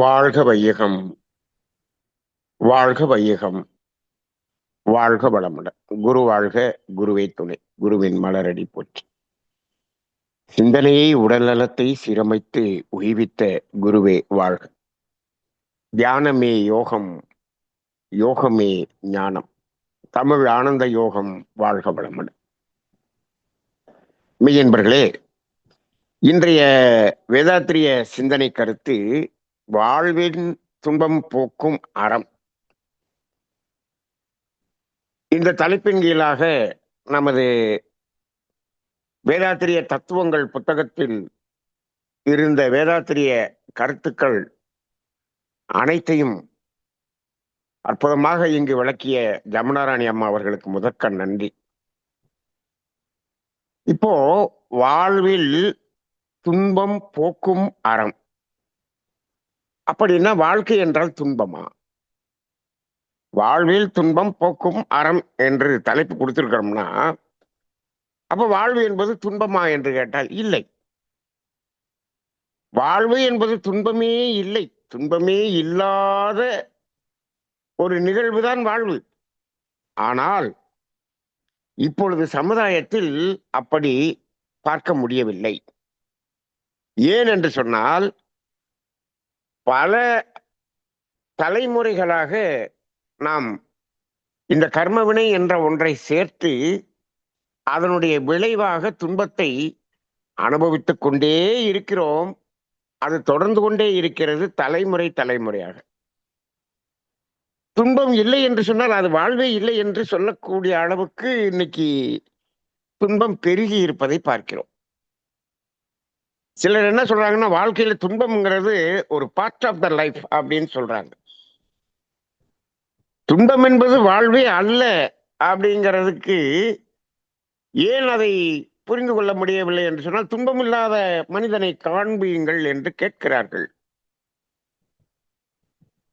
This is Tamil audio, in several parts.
வாழ்க வையகம் வாழ்க வையகம் வாழ்க வளமுடன் குரு வாழ்க குருவே துணை. குருவின் மலரடி போற்றி. சிந்தனையை உடல்நலத்தை சீரமைத்து உய்வித்த குருவே வாழ்க. தியானமே யோகம் யோகமே ஞானம். தமிழ் ஆனந்த யோகம் வாழ்க வளமுடன் மெய்யன்பர்களே இன்றைய வேதாத்திரிய சிந்தனை கருத்து வாழ்வின் துன்பம் போக்கும் அறம். இந்த தலைப்பின் கீழாக நமது வேதாத்திரிய தத்துவங்கள் புத்தகத்தில் இருந்த வேதாத்திரிய கருத்துக்கள் அனைத்தையும் அற்புதமாக இங்கு விளக்கிய ஜமுனாராணி அம்மா அவர்களுக்கு முதற்க நன்றி. இப்போ வாழ்வில் துன்பம் போக்கும் அறம். அப்படின்னா வாழ்க்கை என்றால் துன்பமா? வாழ்வில் துன்பம் போக்கும் அறம் என்று தலைப்பு கொடுத்திருக்கிறோம்னா அப்ப வாழ்வு என்பது துன்பமா என்று கேட்டால் இல்லை. வாழ்வு என்பது துன்பமே இல்லை. துன்பமே இல்லாத ஒரு நிகழ்வுதான் வாழ்வு. ஆனால் இப்பொழுது சமுதாயத்தில் அப்படி பார்க்க முடியவில்லை. ஏன் என்று சொன்னால் பல தலைமுறைகளாக நாம் இந்த கர்மவினை என்ற ஒன்றை சேர்த்து அதனுடைய விளைவாக துன்பத்தை அனுபவித்துக் கொண்டே இருக்கிறோம். அது தொடர்ந்து கொண்டே இருக்கிறது தலைமுறை தலைமுறையாக. துன்பம் இல்லை என்று சொன்னால் அது வாழ்வே இல்லை என்று சொல்லக்கூடிய அளவுக்கு இன்னைக்கு துன்பம் பெருகி இருப்பதை பார்க்கிறோம். சிலர் என்ன சொல்றாங்கன்னா வாழ்க்கையில துன்பம்ங்கிறது ஒரு பார்ட் ஆஃப் த லைஃப் அப்படின்னு சொல்றாங்க. துன்பம் என்பது வாழ்வே அல்ல அப்படிங்கிறதுக்கு ஏன் அதை புரிந்து கொள்ள முடியவில்லை என்று சொன்னால் துன்பம் இல்லாத மனிதனை காண்பியுங்கள் என்று கேட்கிறார்கள்.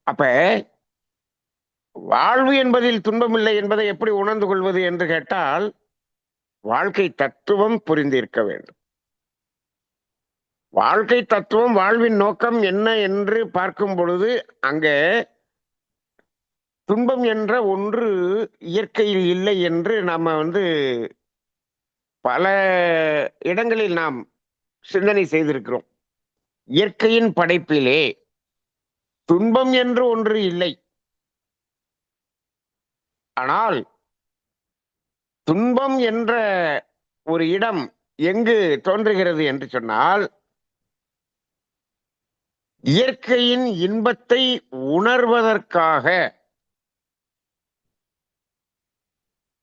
அப்ப வாழ்வு என்பதில் துன்பம் இல்லை என்பதை எப்படி உணர்ந்து கொள்வது என்று கேட்டால் வாழ்க்கை தத்துவம் புரிந்திருக்க வேண்டும். வாழ்க்கை தத்துவம் வாழ்வின் நோக்கம் என்ன என்று பார்க்கும் பொழுது அங்கே துன்பம் என்ற ஒன்று இயற்கையில் இல்லை என்று நாம் வந்து பல இடங்களில் நாம் சிந்தனை செய்திருக்கிறோம். இயற்கையின் படைப்பிலே துன்பம் என்று ஒன்று இல்லை. ஆனால் துன்பம் என்ற ஒரு இடம் எங்கு தோன்றுகிறது என்று சொன்னால் இயற்கையின் இன்பத்தை உணர்வதற்காக.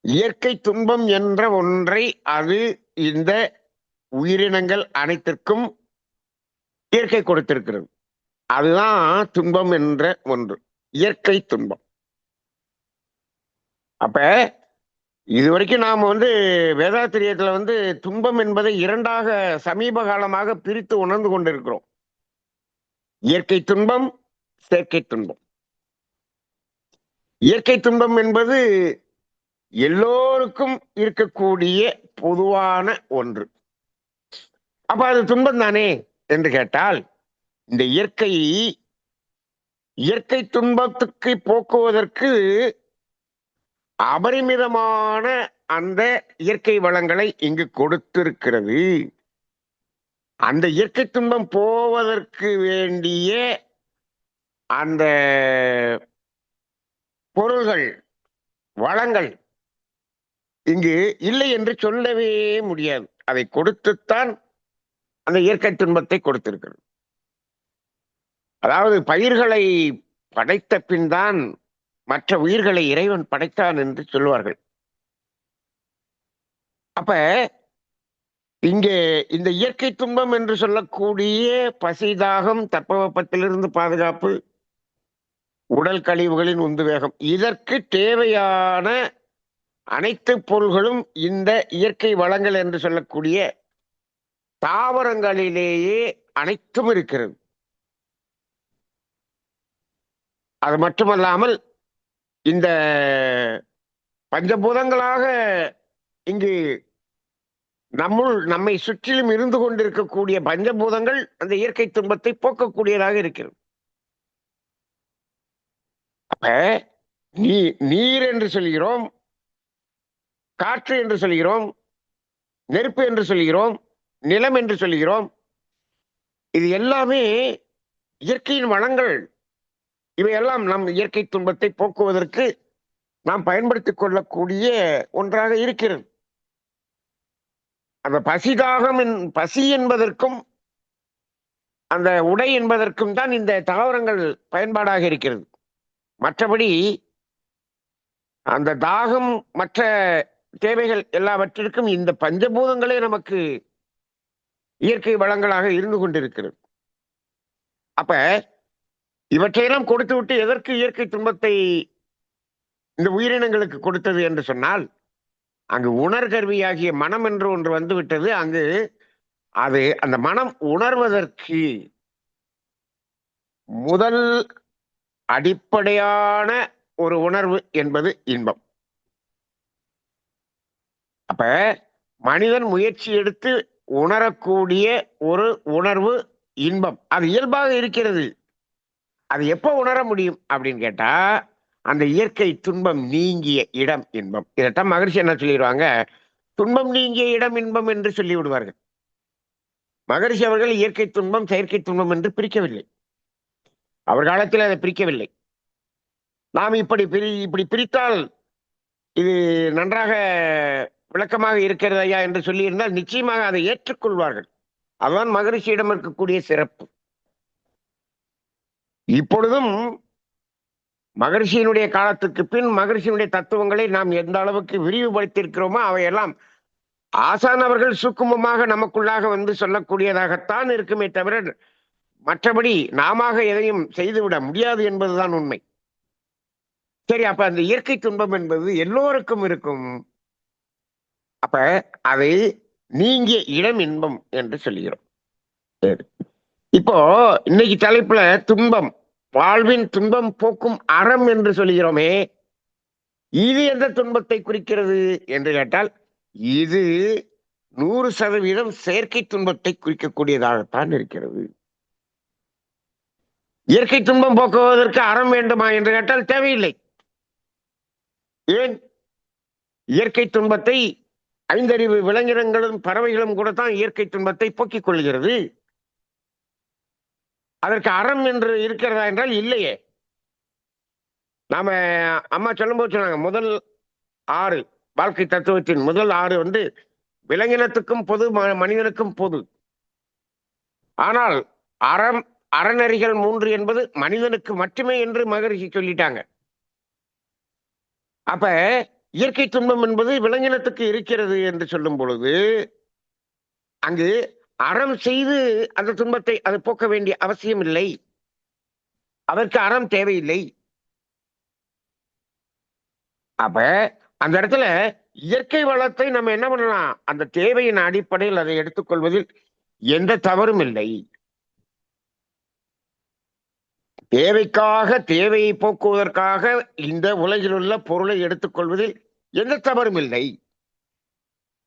இயற்கை துன்பம் என்ற ஒன்றை அது இந்த உயிரினங்கள் அனைத்திற்கும் இயற்கை கொடுத்திருக்கிறது. அதுதான் துன்பம் என்ற ஒன்று. இயற்கை துன்பம். அப்ப இதுவரைக்கும் நாம வந்து வேதாத்திரியத்துல வந்து துன்பம் என்பதை இரண்டாக சமீப காலமாக பிரித்து உணர்ந்து கொண்டிருக்கிறோம். இயற்கை துன்பம் செயற்கை துன்பம். இயற்கை துன்பம் என்பது எல்லோருக்கும் இருக்கக்கூடிய பொதுவான ஒன்று. அப்ப அது துன்பம் தானே என்று கேட்டால் இந்த இயற்கை இயற்கை துன்பத்துக்கு போக்குவதற்கு அபரிமிதமான அந்த இயற்கை வளங்களை இங்கு கொடுத்திருக்கிறது. அந்த இயற்கை துன்பம் போவதற்கு வேண்டிய அந்த பொருள்கள் வளங்கள் இங்கு இல்லை என்று சொல்லவே முடியாது. அதை கொடுத்துத்தான் அந்த இயற்கை துன்பத்தை கொடுத்திருக்கிறது. அதாவது பயிர்களை படைத்த பின் தான் மற்ற உயிர்களை இறைவன் படைத்தான் என்று சொல்லுவார்கள். அப்ப இங்கே இந்த இயற்கை துன்பம் என்று சொல்லக்கூடிய பசி தாகம் தட்பவெப்பத்திலிருந்து பாதுகாப்பு உடல் கழிவுகளின் உந்து வேகம். இதற்கு தேவையான அனைத்து பொருள்களும் இந்த இயற்கை வளங்கள் என்று சொல்லக்கூடிய தாவரங்களிலேயே அனைத்தும் இருக்கிறது. அது மட்டுமல்லாமல் இந்த பஞ்சபூதங்களாக இங்கு நம்முள் நம்மை சுற்றிலும் இருந்து கொண்டிருக்கக்கூடிய பஞ்சபூதங்கள் அந்த இயற்கை துன்பத்தை போக்கக்கூடியதாக இருக்கிறது. அப்ப நீ நீர் என்று சொல்கிறோம் காற்று என்று சொல்கிறோம் நெருப்பு என்று சொல்கிறோம் நிலம் என்று சொல்கிறோம் இது எல்லாமே இயற்கையின் வளங்கள். இவையெல்லாம் நம் இயற்கை துன்பத்தை போக்குவதற்கு நாம் பயன்படுத்திக் கொள்ளக்கூடிய ஒன்றாக இருக்கிறது. அந்த பசிதாகம் பசி என்பதற்கும் அந்த உடை என்பதற்கும் தான் இந்த தாவரங்கள் பயன்பாடாக இருக்கிறது. மற்றபடி அந்த தாகம் மற்ற தேவைகள் எல்லாவற்றிற்கும் இந்த பஞ்சபூதங்களே நமக்கு இயற்கை வளங்களாக இருந்து கொண்டிருக்கிறது. அப்ப இவற்றையெல்லாம் கொடுத்து விட்டு எதற்கு இயற்கை துன்பத்தை இந்த உயிரினங்களுக்கு கொடுத்தது என்று சொன்னால் அங்கு உணர்கருவியாகிய மனம் என்று ஒன்று வந்து விட்டது அங்கு அது அந்த மனம் உணர்வதற்கு முதல் அடிப்படையான ஒரு உணர்வு என்பது இன்பம். அப்ப மனிதன் முயற்சி எடுத்து உணரக்கூடிய ஒரு உணர்வு இன்பம். அது இயல்பாக இருக்கிறது. அது எப்போ உணர முடியும் அப்படின்னு கேட்டா அந்த இயற்கை துன்பம் நீங்கிய இடம் இன்பம். இதைத்தான் மகிழ்ச்சி என்ன சொல்லிடுவாங்க? துன்பம் நீங்கிய இடம் இன்பம் என்று சொல்லி விடுவார்கள் மகரிஷி அவர்கள் இயற்கை துன்பம் செயற்கை துன்பம் என்று பிரிக்கவில்லை. அவர் காலத்தில் அதை பிரிக்கவில்லை. நாம் இப்படி பிரி இப்படி பிரித்தால் இது நன்றாக விளக்கமாக இருக்கிறது ஐயா என்று சொல்லியிருந்தால் நிச்சயமாக அதை ஏற்றுக்கொள்வார்கள். அதுதான் மகரிஷியிடம் இருக்கக்கூடிய சிறப்பு. இப்பொழுதும் மகரிஷியினுடைய காலத்துக்கு பின் மகரிஷியினுடைய தத்துவங்களை நாம் எந்த அளவுக்கு விரிவுபடுத்தியிருக்கிறோமோ அவையெல்லாம் ஆசான் அவர்கள் சுக்குமமாக நமக்குள்ளாக வந்து சொல்லக்கூடியதாகத்தான் இருக்குமே தவிர மற்றபடி நாம எதையும் செய்துவிட முடியாது என்பதுதான் உண்மை. சரி அப்ப அந்த இயற்கை துன்பம் என்பது எல்லோருக்கும் இருக்கும். அப்ப அதை நீங்கிய இடம் இன்பம் என்று சொல்லுகிறோம் சரி. இப்போ இன்னைக்கு தலைப்புல துன்பம். வாழ்வின் துன்பம் போக்கும் அறம் என்று சொல்கிறோமே இது எந்த துன்பத்தை குறிக்கிறது என்று கேட்டால் இது நூறு சதவீதம் செயற்கை துன்பத்தை குறிக்கக்கூடியதாகத்தான் இருக்கிறது. இயற்கை துன்பம் போக்குவதற்கு அறம் வேண்டுமா என்று கேட்டால் தேவையில்லை. ஏன்? இயற்கை துன்பத்தை ஐந்தறிவு விலங்கினங்களும் பறவைகளும் கூட தான் இயற்கை துன்பத்தை போக்கிக் கொள்கிறது. அதற்கு அறம் என்று இருக்கிறதா என்றால் இல்லையே. நாம அம்மா சொல்லும்போது சொன்னாங்க முதல் ஆறு வாழ்க்கை தத்துவத்தின் முதல் ஆறு வந்து விலங்கினத்துக்கும் பொது ம- மனிதனுக்கும் பொது. ஆனால் அறம் அறநெறிகள் மூன்று என்பது மனிதனுக்கு மட்டுமே என்று மகரிஷி சொல்லிட்டாங்க. அப்ப இயற்கை துன்பம் என்பது விலங்கினத்துக்கு இருக்கிறது என்று சொல்லும் பொழுது அங்கு அறம் செய்து அந்த துன்பத்தை அது போக்க வேண்டிய அவசியம் இல்லை. அதற்கு அறம் தேவையில்லை. அப்ப அந்த இடத்துல இயற்கை வளத்தை நம்ம என்ன பண்ணலாம்? அந்த தேவையின் அடிப்படையில் அதை எடுத்துக்கொள்வதில் எந்த தவறும் இல்லை. தேவைக்காக தேவையை போக்குவதற்காக இந்த உலகில் உள்ள பொருளை எடுத்துக்கொள்வதில் எந்த தவறும் இல்லை.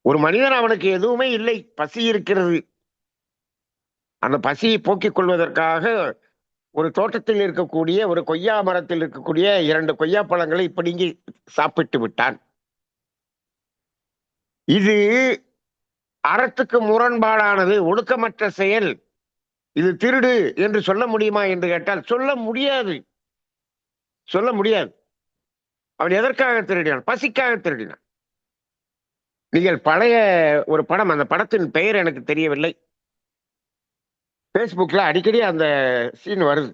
ஒரு மனிதன் அவனுக்கு எதுவுமே இல்லை. பசி இருக்கிறது. அந்த பசியை போக்கிக் கொள்வதற்காக ஒரு தோட்டத்தில் இருக்கக்கூடிய ஒரு கொய்யா மரத்தில் இருக்கக்கூடிய இரண்டு கொய்யா பழங்களை பிடுங்கி சாப்பிட்டு விட்டான் இது அறத்துக்கு முரண்பாடானது ஒழுக்கமற்ற செயல். இது திருடு என்று சொல்ல முடியுமா என்று கேட்டால் சொல்ல முடியாது. சொல்ல முடியாது. அவன் எதற்காக திருடினான்? பசிக்காக திருடினான். நீங்கள் பழைய ஒரு படம் அந்த படத்தின் பெயர் எனக்கு தெரியவில்லை. ஃபேஸ்புக்கில் அடிக்கடி அந்த சீன் வருது.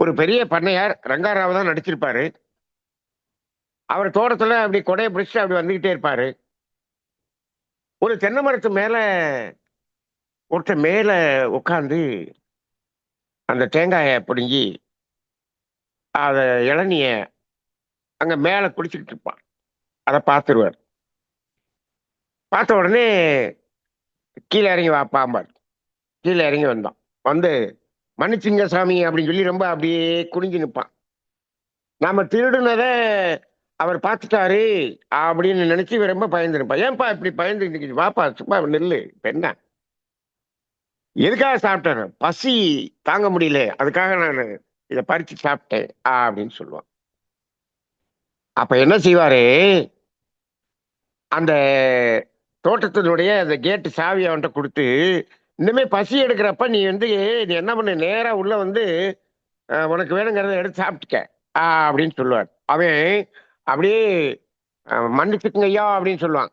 ஒரு பெரிய பண்ணையார் ரங்காராவ் தான் நடிச்சிருப்பாரு. அவர் தோட்டத்தில் அப்படி கொடையை பிடிச்சிட்டு அப்படி வந்துக்கிட்டே இருப்பாரு. ஒரு தென்னை மரத்து மேலே ஒருத்த மேலே உட்காந்து அந்த தேங்காயை பிடுங்கி அதை இளநிய அங்கே மேலே குடிச்சிக்கிட்டு இருப்பான் அதை பார்த்துருவார். பார்த்த உடனே கீழே இறங்கி வா பாம்பார் கீழே இறங்கி வந்தான். வந்து மன்னிச்சுங்க சாமி அப்படின்னு சொல்லி ரொம்ப அப்படியே குனிஞ்சு நிற்பான். நாம திருடுனதை அவர் பார்த்துட்டாரு அப்படின்னு நினைச்சு ரொம்ப பயந்துருப்பான் ஏன்பா இப்படி பயந்து வாப்பா சும்மா நெல்லு இப்போ என்ன? எதுக்காக சாப்பிட்டேன் பசி தாங்க முடியல. அதுக்காக நான் இதை பறிச்சு சாப்பிட்டேன் அப்படின்னு சொல்லுவான். அப்ப என்ன செய்வாரு? அந்த தோட்டத்தினுடைய அந்த கேட்டு சாவி அவன்கிட்ட கொடுத்து இனிமே பசி எடுக்கிறப்ப நீ வந்து நீ என்ன பண்ணு நேராக உள்ள வந்து உனக்கு வேணுங்கிறத எடுத்து சாப்பிட்டுக்க. ஆ, அப்படின்னு சொல்லுவார். அவன் அப்படியே மன்னிச்சுக்குங்க ஐயா அப்படின்னு சொல்லுவான்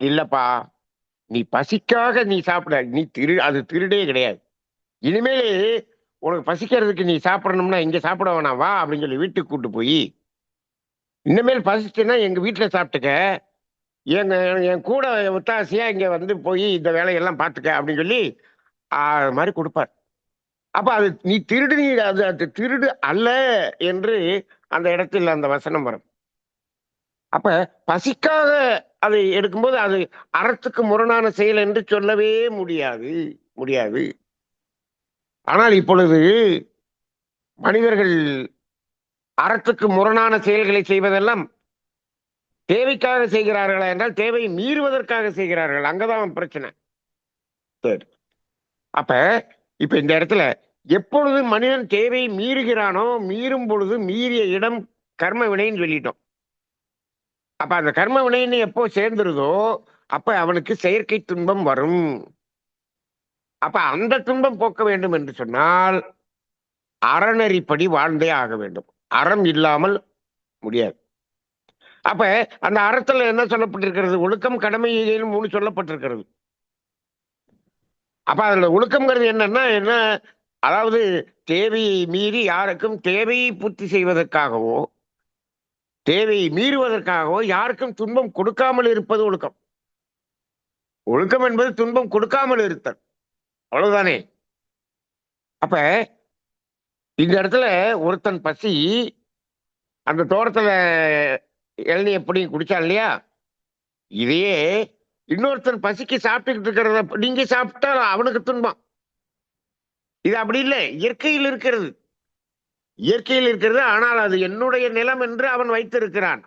இல்லைப்பா நீ பசிக்காக நீ சாப்பிட நீ திரு அது திருடே கிடையாது. இனிமேல் உனக்கு பசிக்கிறதுக்கு நீ சாப்பிடணும்னா இங்கே சாப்பிட வேணாம் வா அப்படின்னு சொல்லி வீட்டுக்கு கூட்டு போய் இனிமேல் பசிச்சுன்னா எங்கள் வீட்டில் சாப்பிட்டுக்க. எங்க என் கூட ஒத்தாசையா இங்க வந்து போய் இந்த வேலையெல்லாம் பார்த்துக்க அப்படின்னு சொல்லி அது மாதிரி கொடுப்பார். அப்ப அது நீ திருடு நீ அது அது திருடு அல்ல என்று அந்த இடத்தில் அந்த வசனம் வரும். அப்ப பசிக்காக அதை எடுக்கும்போது அது அறத்துக்கு முரணான செயல் என்று சொல்லவே முடியாது முடியாது. ஆனால் இப்பொழுது மனிதர்கள் அறத்துக்கு முரணான செயல்களை செய்வதெல்லாம் தேவைக்காக செய்கிறார்களா என்றால் தேவை மீறுவதற்காக செய்கிறார்கள். அங்கதான் பிரச்சனை. சரி. அப்ப இப்ப இந்த இடத்துல எப்பொழுது மனிதன் தேவையை மீறுகிறானோ மீறும் பொழுது மீறிய இடம் கர்ம வினைன்னு சொல்லிட்டோம். அப்ப அந்த கர்ம வினைன்னு எப்போ சேர்ந்துருதோ அப்ப அவனுக்கு செயற்கை துன்பம் வரும். அப்ப அந்த துன்பம் போக்க வேண்டும் என்று சொன்னால் அறநெறிப்படி வாழ்ந்தே ஆக வேண்டும். அறம் இல்லாமல் முடியாது. அப்ப அந்த அறத்துல என்ன சொல்லப்பட்டிருக்கிறது? ஒழுக்கம் கடமை ஈகைன்னு மூணு சொல்லப்பட்டிருக்கிறது. அப்ப அதுல ஒழுக்கம்ங்கிறது என்னன்னா என்ன? அதாவது தேவையை மீறி யாருக்கும் தேவையை பூர்த்தி செய்வதற்காகவோ தேவையை மீறுவதற்காகவோ யாருக்கும் துன்பம் கொடுக்காமல் இருப்பது ஒழுக்கம். ஒழுக்கம் என்பது துன்பம் கொடுக்காமல் இருத்தல். அவ்வளவுதானே? அப்ப இந்த இடத்துல ஒருத்தன் பசி அந்த தோட்டத்துல இளநீ எப்படி குடிச்சா இல்லையா? இதையே இன்னொருத்தன் பசிக்கு சாப்பிட்டுக்கிட்டு இருக்கிறத நீங்க சாப்பிட்டா அவனுக்கு துன்பம். இது அப்படி இல்லை. இயற்கையில் இருக்கிறது. இயற்கையில் இருக்கிறது. ஆனால் அது என்னுடைய நிலம் என்று அவன் வைத்திருக்கிறான்.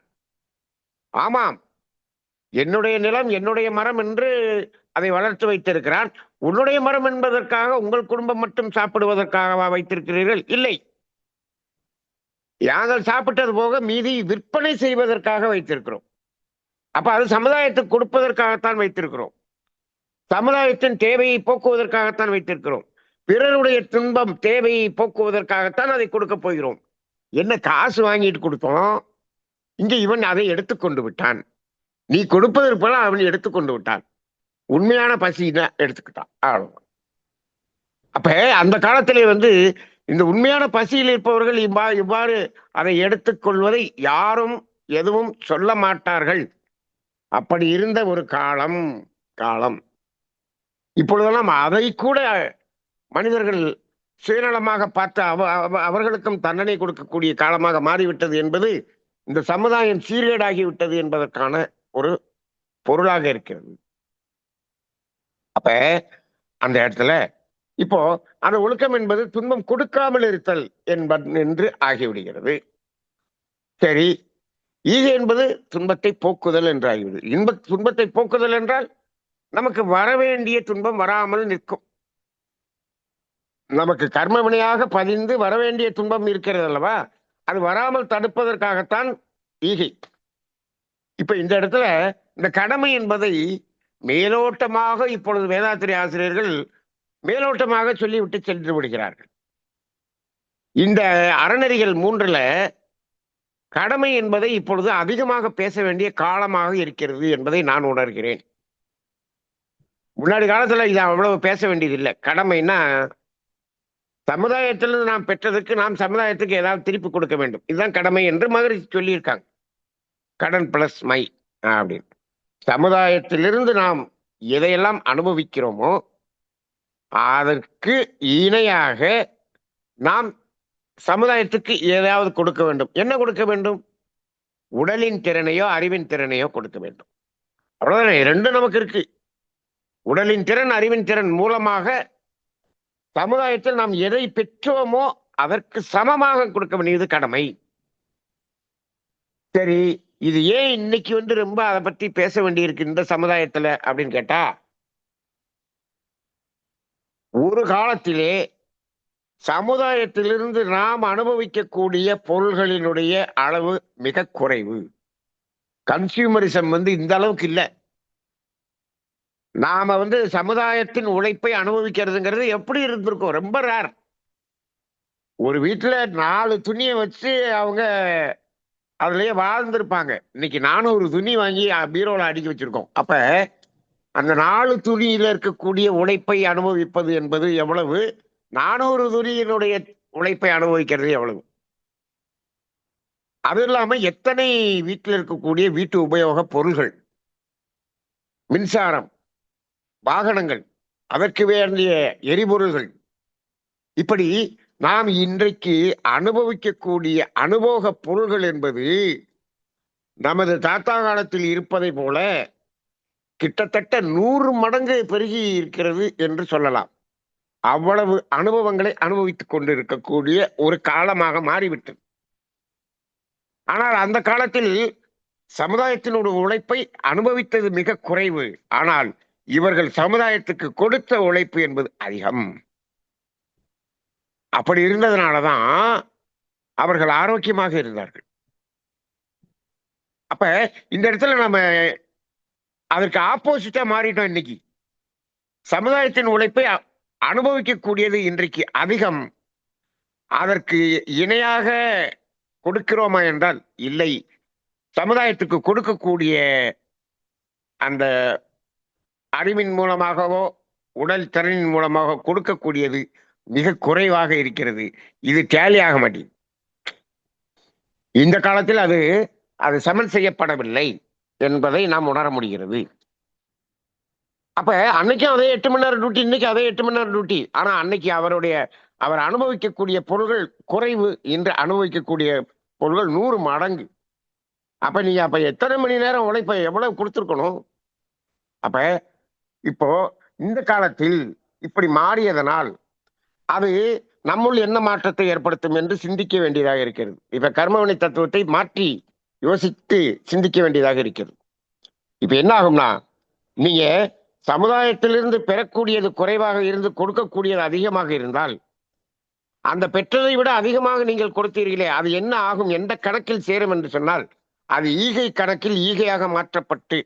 ஆமாம். என்னுடைய நிலம் என்னுடைய மரம் என்று அதை வளர்த்து வைத்திருக்கிறான். உன்னுடைய மரம் என்பதற்காக உங்கள் குடும்பம் மட்டும் சாப்பிடுவதற்காகவா வைத்திருக்கிறீர்கள்? இல்லை. நாங்கள் சாப்பிட்டது போக மீதி விற்பனை செய்வதற்காக வைத்திருக்கிறோம். அப்ப அது சமுதாயத்துக்கு கொடுப்பதற்காகத்தான் வைத்திருக்கிறோம். சமுதாயத்தின் தேவையை போக்குவதற்காகத்தான் வைத்திருக்கிறோம். பிறருடைய துன்பம் தேவையை போக்குவதற்காகத்தான் அதை கொடுக்க போகிறோம். என்ன காசு வாங்கிட்டு கொடுத்தோம்? இங்க இவன் அதை எடுத்துக்கொண்டு விட்டான். நீ கொடுப்பதற்கு போல அவன் எடுத்துக்கொண்டு விட்டான். உண்மையான பசினா எடுத்துக்கிட்டான். அவ்வளவுதான். அப்ப அந்த காலத்திலே வந்து இந்த உண்மையான பசியில் இருப்பவர்கள் இவ்வா இவ்வாறு அதை எடுத்துக்கொள்வதை யாரும் எதுவும் சொல்ல மாட்டார்கள். அப்படி இருந்த ஒரு காலம் காலம். இப்பொழுதெல்லாம் அதை கூட மனிதர்கள் சுயநலமாக பார்த்து அவ அவ- அவர்களுக்கும் தண்டனை கொடுக்கக்கூடிய காலமாக மாறிவிட்டது என்பது இந்த சமுதாயம் சீர்கேடாகிவிட்டது என்பதற்கான ஒரு பொருளாக இருக்கிறது. அப்ப அந்த இடத்துல இப்போ அந்த ஒழுக்கம் என்பது துன்பம் கொடுக்காமல் இருத்தல் என்ப என்று ஆகிவிடுகிறது. சரி ஈகை என்பது துன்பத்தை போக்குதல் என்று ஆகிவிடுது இன்ப துன்பத்தை போக்குதல் என்றால் நமக்கு வரவேண்டிய துன்பம் வராமல் நிற்கும். நமக்கு கர்ம வினையாக பதிந்து வரவேண்டிய துன்பம் இருக்கிறது அல்லவா? அது வராமல் தடுப்பதற்காகத்தான் ஈகை. இப்ப இந்த இடத்துல இந்த கடமை என்பதை மேலோட்டமாக இப்பொழுது வேதாத்திரி ஆசிரியர்கள் மேலோட்டமாக சொல்லிவிட்டு சென்று விடுகிறார்கள். இந்த அறநெறிகள் மூன்றில் கடமை என்பதை இப்பொழுது அதிகமாக பேச வேண்டிய காலமாக இருக்கிறது என்பதை நான் உணர்கிறேன். முன்னாடி காலத்தில் இது அவ்வளவு பேச வேண்டியதில்லை. கடமைன்னா சமுதாயத்திலிருந்து நாம் பெற்றதற்கு நாம் சமுதாயத்துக்கு ஏதாவது திருப்பி கொடுக்க வேண்டும். இதுதான் கடமை என்று மகிழ்ச்சி சொல்லியிருக்காங்க. கடன் பிளஸ் மை அப்படின்னு. சமுதாயத்திலிருந்து நாம் எதையெல்லாம் அனுபவிக்கிறோமோ அதற்கு இணையாக நாம் சமுதாயத்துக்கு ஏதாவது கொடுக்க வேண்டும். என்ன கொடுக்க வேண்டும்? உடலின் திறனையோ அறிவின் திறனையோ கொடுக்க வேண்டும். அவ்வளவுதானே? ரெண்டும் நமக்கு இருக்கு. உடலின் திறன் அறிவின் திறன் மூலமாக சமுதாயத்தில் நாம் எதை பெற்றோமோ அதற்கு சமமாக கொடுக்க வேண்டியது கடமை. சரி இது ஏன் இன்னைக்கு வந்து ரொம்ப அதை பத்தி பேச வேண்டியிருக்கு இந்த சமுதாயத்துல அப்படின்னு கேட்டா ஒரு காலத்திலே சமுதாயத்திலிருந்து நாம் அனுபவிக்கக்கூடிய பொருள்களினுடைய அளவு மிக குறைவு. கன்சியூமரிசம் வந்து இந்த அளவுக்கு இல்லை. நாம வந்து சமுதாயத்தின் உழைப்பை அனுபவிக்கிறதுங்கிறது எப்படி இருந்திருக்கும் ரொம்ப ரேர் ஒரு வீட்டில் நாலு துணியை வச்சு அவங்க அதுலயே வாழ்ந்திருப்பாங்க. இன்னைக்கு நானூறு துணி வாங்கி பீரோவில் பீரோல அடுக்கி வச்சிருக்கோம். அப்போ அந்த நாலு துணியில் இருக்கக்கூடிய உழைப்பை அனுபவிப்பது என்பது எவ்வளவு? நானூறு துணியினுடைய உழைப்பை அனுபவிக்கிறது எவ்வளவு? அது இல்லாமல் எத்தனை வீட்டில் இருக்கக்கூடிய வீட்டு உபயோக பொருள்கள்? மின்சாரம் வாகனங்கள் அதற்கு வேண்டிய எரிபொருள்கள். இப்படி நாம் இன்றைக்கு அனுபவிக்கக்கூடிய அனுபவ பொருள்கள் என்பது நமது தாத்தா காலத்தில் இருப்பதை போல கிட்டத்தட்ட நூறு மடங்கு பெருகி இருக்கிறது என்று சொல்லலாம். அவ்வளவு அனுபவங்களை அனுபவித்துக் கொண்டிருக்கக்கூடிய ஒரு காலமாக மாறிவிட்டது. ஆனால் அந்த காலத்தில் சமுதாயத்தினுடைய உழைப்பை அனுபவித்தது மிக குறைவு. ஆனால் இவர்கள் சமுதாயத்துக்கு கொடுத்த உழைப்பு என்பது அதிகம். அப்படி இருந்ததுனாலதான் அவர்கள் ஆரோக்கியமாக இருந்தார்கள். அப்ப இந்த இடத்துல நம்ம அதற்கு ஆப்போசிட்டா மாறிட்டோம் இன்னைக்கு. சமுதாயத்தின் உழைப்பை அனுபவிக்கக்கூடியது இன்றைக்கு அதிகம். அதற்கு இணையாக கொடுக்கிறோமா என்றால் இல்லை. சமுதாயத்துக்கு கொடுக்கக்கூடிய அந்த அறிவின் மூலமாகவோ உடல் திறனின் மூலமாக கொடுக்கக்கூடியது மிக குறைவாக இருக்கிறது. இது டேலி ஆக மாட்டேங்குது. இந்த காலத்தில் அது அது சமன் செய்யப்படவில்லை. என்பதை நாம் உணர முடிகிறது. அப்ப அன்னைக்கும் அதே எட்டு மணி நேரம் டியூட்டி இன்னைக்கு அதே எட்டு மணி நேரம் டியூட்டி ஆனா அன்னைக்கு அவருடைய அவர் அனுபவிக்கக்கூடிய பொருள்கள் குறைவு. இன்று அனுபவிக்கக்கூடிய பொருள்கள் நூறு மடங்கு. அப்ப நீங்க அப்ப எத்தனை மணி நேரம் உழைப்ப எவ்வளவு கொடுத்துருக்கணும்? அப்ப இப்போ இந்த காலத்தில் இப்படி மாறியதனால் அது நம்முள் என்ன மாற்றத்தை ஏற்படுத்தும் என்று சிந்திக்க வேண்டியதாக இருக்கிறது. இப்ப கர்மவினை தத்துவத்தை மாற்றி யோசித்து சிந்திக்க வேண்டியதாக இருக்கிறது. இப்ப என்ன ஆகும்னா நீங்க சமுதாயத்திலிருந்து பெறக்கூடியது குறைவாக இருந்து கொடுக்கக்கூடியது அதிகமாக இருந்தால் அந்த பெற்றதை விட அதிகமாக நீங்கள் கொடுத்தீர்களே அது என்ன ஆகும் எந்த கணக்கில் சேரும் என்று சொன்னால் அது ஈகை கணக்கில் ஈகையாக மாற்றப்பட்டு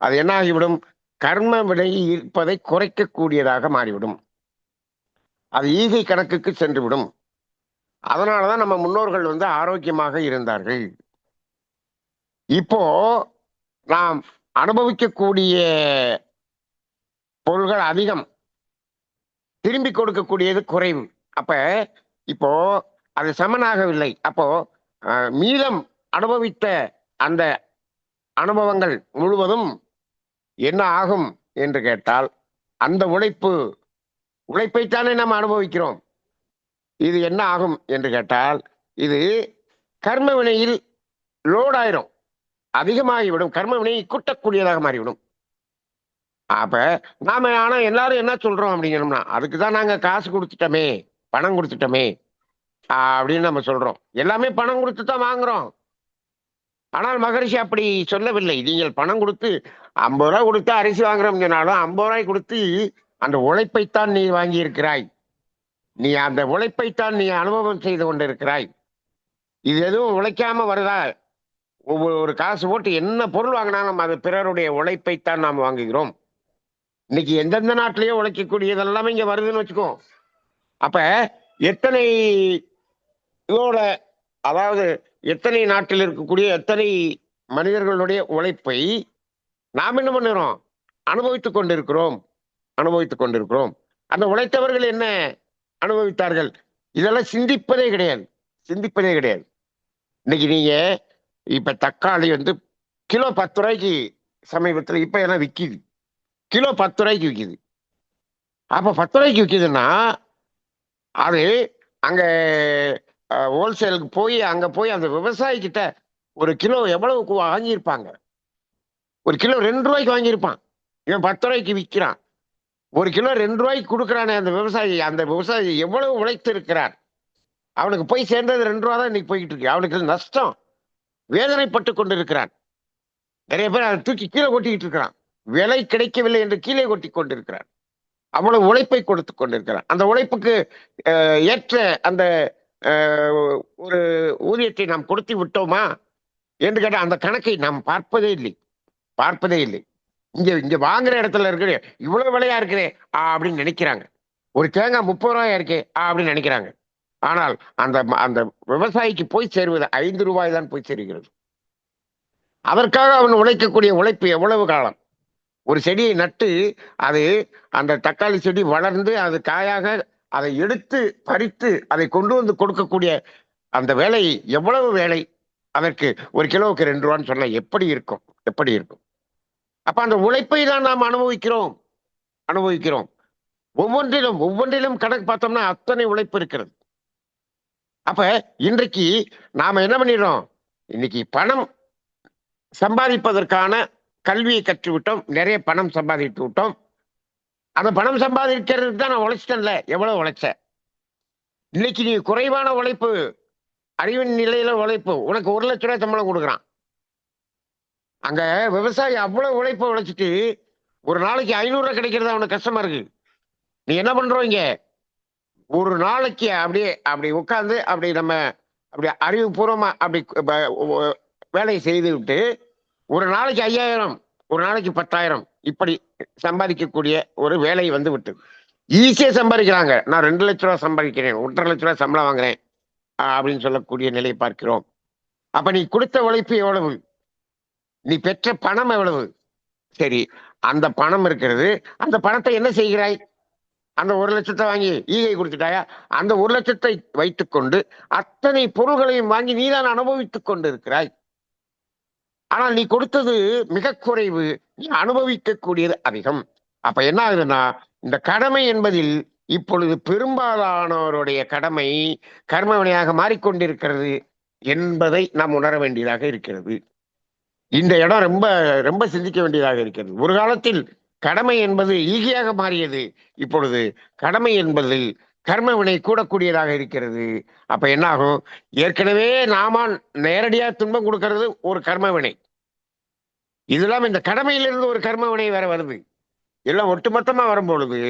அது என்ன ஆகிவிடும் கர்ம வினை இருப்பதை குறைக்கக்கூடியதாக மாறிவிடும். அது ஈகை கணக்குக்கு சென்றுவிடும். அதனாலதான் நம்ம முன்னோர்கள் வந்து ஆரோக்கியமாக இருந்தார்கள். இப்போ நாம் அனுபவிக்கக்கூடிய பொருள்கள் அதிகம். திரும்பி கொடுக்கக்கூடியது குறைவு. அப்ப இப்போ அது சமனாகவில்லை. அப்போ மீதம் அனுபவித்த அந்த அனுபவங்கள் முழுவதும் என்ன ஆகும் என்று கேட்டால் அந்த உழைப்பு உழைப்பைத்தானே நாம் அனுபவிக்கிறோம். இது என்ன ஆகும் என்று கேட்டால் இது கர்ம வினையில் லோடாயிரும் அதிகமாகிவிடும். கர்ம வினையை கூட்டக்கூடியதாக மாறிவிடும். அப்ப நாம ஆனா எல்லாரும் என்ன சொல்றோம் அப்படிங்கணும்னா அதுக்கு தான் நாங்க காசு கொடுத்துட்டோமே பணம் கொடுத்துட்டோமே அப்படின்னு நம்ம சொல்றோம். எல்லாமே பணம் கொடுத்து தான் வாங்குறோம். ஆனால் மகரிஷி அப்படி சொல்லவில்லை. நீங்கள் பணம் கொடுத்து ஐம்பது ரூபாய் கொடுத்து அரிசி வாங்குறோம் சொன்னாலும் ஐம்பது ரூபாய் கொடுத்து அந்த உழைப்பைத்தான் நீ வாங்கி இருக்கிறாய் நீ அந்த உழைப்பைத்தான் நீ அனுபவம் செய்து கொண்டிருக்கிறாய். இது எதுவும் உழைக்காம வருதா? ஒவ்வொரு ஒரு காசு போட்டு என்ன பொருள் வாங்கினாலும் அது பிறருடைய உழைப்பைத்தான் நாம் வாங்குகிறோம். இன்னைக்கு எந்தெந்த நாட்டிலேயே உழைக்கக்கூடியது எல்லாமே இங்க வருதுன்னு வச்சுக்கோ. அப்ப எத்தனை இதோட அதாவது எத்தனை நாட்டில் இருக்கக்கூடிய எத்தனை மனிதர்களுடைய உழைப்பை நாம் என்ன பண்ணுறோம் அனுபவித்துக் கொண்டிருக்கிறோம். அனுபவித்துக் கொண்டிருக்கிறோம். அந்த உழைத்தவர்கள் என்ன அனுபவித்தார்கள்? இதெல்லாம் சிந்திப்பதே கிடையாது. சிந்திப்பதே கிடையாது. இன்னைக்கு நீங்க இப்ப தக்காளி வந்து கிலோ பத்து ரூபாய்க்கு சமீபத்தில் இப்ப என்ன விற்கிது கிலோ பத்து ரூபாய்க்கு விற்கிது அப்ப பத்து ரூபாய்க்கு விற்கிதுன்னா அது அங்க ஹோல்சேலுக்கு போய் அங்க போய் அந்த விவசாயிக்கிட்ட ஒரு கிலோ எவ்வளவுக்கு வாங்கியிருப்பாங்க? ஒரு கிலோ ரெண்டு ரூபாய்க்கு வாங்கியிருப்பான். இவன் பத்து ரூபாய்க்கு விற்கிறான் ஒரு கிலோ ரெண்டு ரூபாய்க்கு கொடுக்குறானே அந்த விவசாயி அந்த விவசாயி எவ்வளவு உழைத்து இருக்கிறார் அவனுக்கு போய் சேர்ந்தது ரெண்டு ரூபா தான் இன்னைக்கு போய்கிட்டு இருக்கு. அவனுக்கு நஷ்டம். வேதனைப்பட்டு கொண்டிருக்கிறான். நிறைய பேர் அதை தூக்கி கீழே கொட்டிக்கிட்டு இருக்கிறான். விலை கிடைக்கவில்லை என்று கீழே கொட்டி கொண்டிருக்கிறான். அவ்வளவு உழைப்பை கொடுத்து கொண்டிருக்கிறான். அந்த உழைப்புக்கு ஏற்ற அந்த ஒரு ஊதியத்தை நாம் கொடுத்து விட்டோமா? என்று கேட்டால் அந்த கணக்கை நாம் பார்ப்பதே இல்லை. பார்ப்பதே இல்லை. இங்க இங்க வாங்குற இடத்துல இருக்கிற இவ்வளவு விலையா இருக்கிறே அப்படின்னு நினைக்கிறாங்க. ஒரு தேங்காய் முப்பது ரூபாயா இருக்கே அப்படின்னு நினைக்கிறாங்க. ஆனால் அந்த ம- அந்த விவசாயிக்கு போய் சேருவது ஐந்து ரூபாய் தான் போய் சேருகிறது. அதற்காக அவன் உழைக்கக்கூடிய உழைப்பு எவ்வளவு காலம்? ஒரு செடியை நட்டு அது அந்த தக்காளி செடி வளர்ந்து அது காயாக அதை எடுத்து பறித்து அதை கொண்டு வந்து கொடுக்கக்கூடிய அந்த வேலை எவ்வளவு வேலை? அதற்கு ஒரு கிலோவுக்கு ரெண்டு ரூபான்னு சொல்ல எப்படி இருக்கும்? எப்படி இருக்கும்? அப்ப அந்த உழைப்பை தான் நாம் அனுபவிக்கிறோம். அனுபவிக்கிறோம். ஒவ்வொன்றிலும் ஒவ்வொன்றிலும் கணக்கு பார்த்தோம்னா அத்தனை உழைப்பு இருக்கிறது. அப்ப இன்றைக்கு நாம என்ன பண்ணிடுறோம்? இன்னைக்கு பணம் சம்பாதிப்பதற்கான கல்வியை கற்றுவிட்டோம். நிறைய பணம் சம்பாதித்து விட்டோம். அந்த பணம் சம்பாதிக்கிறதுக்கு தான் நான் உழைச்சிட்டேன்ல. எவ்வளவு உழைச்ச? இன்னைக்கு நீ குறைவான உழைப்பு அறிவின் நிலையில உழைப்பு உனக்கு ஒரு லட்ச ரூபாய் சம்பளம் கொடுக்குறான். அங்க விவசாயி அவ்வளவு உழைப்பு உழைச்சிட்டு ஒரு நாளைக்கு ஐநூறுரூவா கிடைக்கிறது அவனுக்கு கஷ்டமா இருக்கு. நீ என்ன பண்றோம் இங்க? ஒரு நாளைக்கு அப்படியே அப்படி உட்காந்து அப்படி நம்ம அப்படி அறிவுபூர்வமா அப்படி வேலையை செய்து விட்டு ஒரு நாளைக்கு ஐயாயிரம் ஒரு நாளைக்கு பத்தாயிரம் இப்படி சம்பாதிக்கக்கூடிய ஒரு வேலை வந்து விட்டு ஈஸியாக சம்பாதிக்கிறாங்க. நான் ரெண்டு லட்ச ரூபா சம்பாதிக்கிறேன் ஒன்றரை லட்ச ரூபா சம்பளம் வாங்குறேன் அப்படின்னு சொல்லக்கூடிய நிலையை பார்க்கிறோம். அப்ப நீ கொடுத்த உழைப்பு எவ்வளவு? நீ பெற்ற பணம் எவ்வளவு? சரி அந்த பணம் இருக்கிறது அந்த பணத்தை என்ன செய்கிறாய்? அந்த ஒரு லட்சத்தை வாங்கி ஈகை கொடுத்துட்டாயா? அந்த ஒரு லட்சத்தை வைத்துக்கொண்டு அத்தனை பொருள்களையும் வாங்கி நீதான் அனுபவித்துக் கொண்டு இருக்கிறாய் ஆனால் நீ கொடுத்தது மிக குறைவு. நீ அனுபவிக்கக்கூடியது அதிகம். அப்ப என்ன ஆகுதுன்னா இந்த கடமை என்பதில் இப்பொழுது பெரும்பாலானவருடைய கடமை கர்ம வினையாக மாறிக்கொண்டிருக்கிறது என்பதை நாம் உணர வேண்டியதாக இருக்கிறது. இந்த இடம் ரொம்ப ரொம்ப சிந்திக்க வேண்டியதாக இருக்கிறது. ஒரு காலத்தில் கடமை என்பது ஈகியாக மாறியது. இப்பொழுது கடமை என்பதில் கர்ம வினை கூடக்கூடியதாக இருக்கிறது. அப்ப என்ன ஆகும் ஏற்கனவே நாம நேரடியா துன்பம் கொடுக்கிறது ஒரு கர்ம வினை இதெல்லாம் இந்த கடமையிலிருந்து ஒரு கர்ம வினை வேற வருது. எல்லாம் ஒட்டுமொத்தமா வரும்பொழுது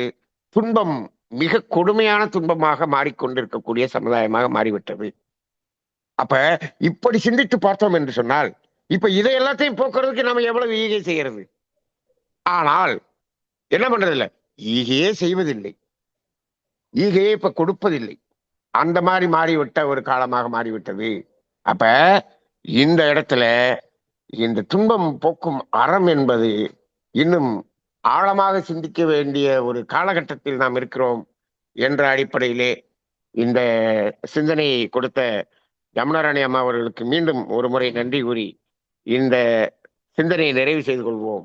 துன்பம் மிக கொடுமையான துன்பமாக மாறிக்கொண்டிருக்கக்கூடிய சமுதாயமாக மாறிவிட்டது. அப்ப இப்படி சிந்தித்து பார்த்தோம் என்று சொன்னால் இப்ப இதை எல்லாத்தையும் போக்குறதுக்கு நம்ம எவ்வளவு ஈகை செய்யறது? ஆனால் என்ன பண்றது இல்ல ஈகையே செய்வதில்லை. ஈகையே இப்ப கொடுப்பதில்லை. அந்த மாதிரி மாறிவிட்ட ஒரு காலமாக மாறிவிட்டது. அப்ப இந்த இடத்துல இந்த துன்பம் போக்கும் அறம் என்பது இன்னும் ஆழமாக சிந்திக்க வேண்டிய ஒரு காலகட்டத்தில் நாம் இருக்கிறோம் என்ற அடிப்படையிலே இந்த சிந்தனையை கொடுத்த யமுனராணி அம்மா அவர்களுக்கு மீண்டும் ஒரு முறை நன்றி கூறி இந்த சிந்தனையை நிறைவு செய்து கொள்வோம்.